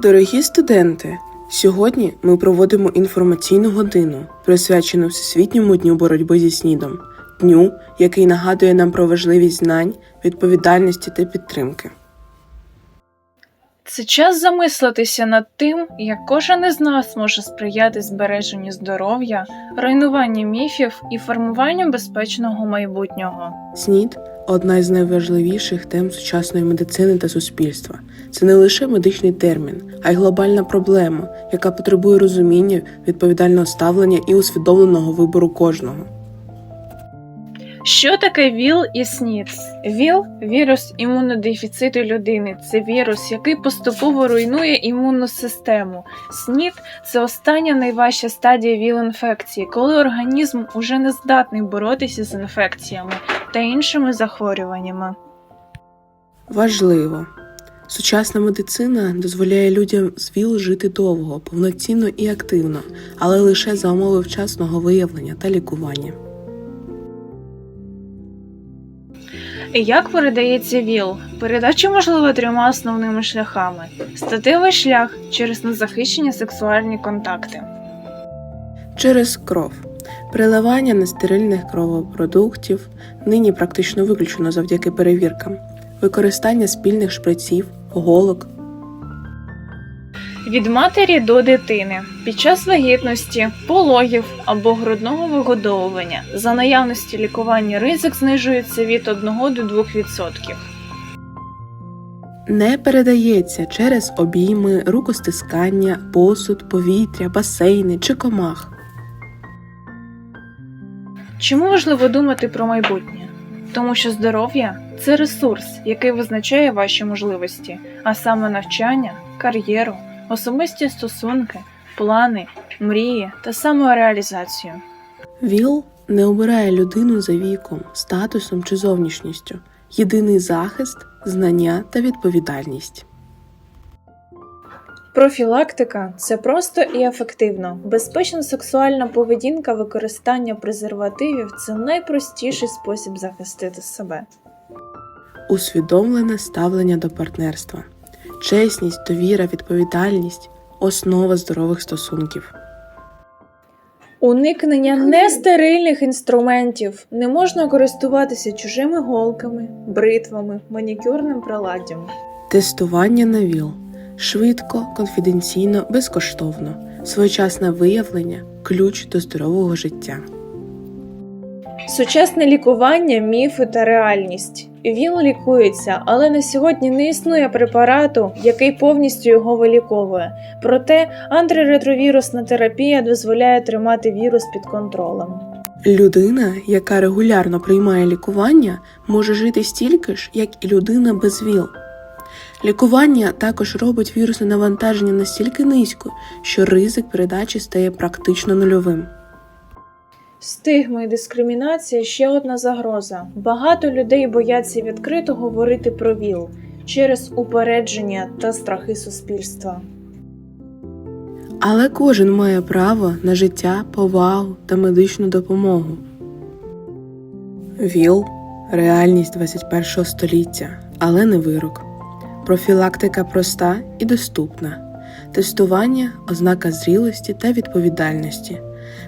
Дорогі студенти, сьогодні ми проводимо інформаційну годину, присвячену Всесвітньому дню боротьби зі СНІДом, дню, який нагадує нам про важливість знань, відповідальності та підтримки. Це час замислитися над тим, як кожен із нас може сприяти збереженню здоров'я, руйнуванню міфів і формуванню безпечного майбутнього. СНІД одна із найважливіших тем сучасної медицини та суспільства. Це не лише медичний термін, а й глобальна проблема, яка потребує розуміння, відповідального ставлення і усвідомленого вибору кожного. Що таке ВІЛ і СНІД? ВІЛ вірус імунодефіциту людини. Це вірус, який поступово руйнує імунну систему. СНІД це остання найважча стадія ВІЛ-інфекції, коли організм уже не здатний боротися з інфекціями та іншими захворюваннями. Важливо. Сучасна медицина дозволяє людям з ВІЛ жити довго, повноцінно і активно, але лише за умови вчасного виявлення та лікування. Як передається ВІЛ? Передача можлива трьома основними шляхами: статевий шлях через незахищені сексуальні контакти. Через кров. Приливання нестерильних кровопродуктів нині практично виключено завдяки перевіркам, використання спільних шприців, голок, Від матері до дитини під час вагітності, пологів або грудного вигодовування за наявності лікування ризик знижується від 1 до 2%. не передається через обійми, рукостискання, посуд, повітря, басейни чи комах. Чому важливо думати про майбутнє? Тому що здоров'я це ресурс, який визначає ваші можливості, а саме навчання, кар'єру, особисті стосунки, плани, мрії та самореалізацію. ВІЛ не обирає людину за віком, статусом чи зовнішністю. Єдиний захист, знання та відповідальність. Профілактика це просто і ефективно. Безпечна сексуальна поведінка, використання презервативів це найпростіший спосіб захистити себе. Усвідомлене ставлення до партнерства, чесність, довіра, відповідальність основа здорових стосунків. Уникнення нестерильних інструментів не можна користуватися чужими голками, бритвами, манікюрним приладдям. Тестування на ВІЛ швидко, конфіденційно, безкоштовно, своєчасне виявлення ключ до здорового життя. Сучасне лікування, міфи та реальність. Він лікується, але на сьогодні не існує препарату, який повністю його виліковує. Проте антиретровірусна терапія дозволяє тримати вірус під контролем. Людина, яка регулярно приймає лікування, може жити стільки ж, як і людина без ВІЛ. Лікування також робить вірусне навантаження настільки низько, що ризик передачі стає практично нульовим. Стигма і дискримінація ще одна загроза. Багато людей бояться відкрито говорити про ВІЛ через упередження та страхи суспільства. Але кожен має право на життя, повагу та медичну допомогу. ВІЛ реальність 21 століття, але не вирок. Профілактика проста і доступна. Тестування ознака зрілості та відповідальності.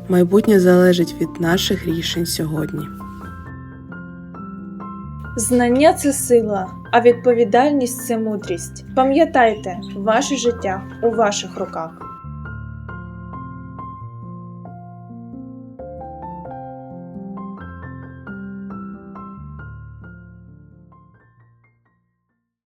Майбутнє залежить від наших рішень сьогодні. Знання це сила, а відповідальність це мудрість. Пам'ятайте, ваше життя у ваших руках.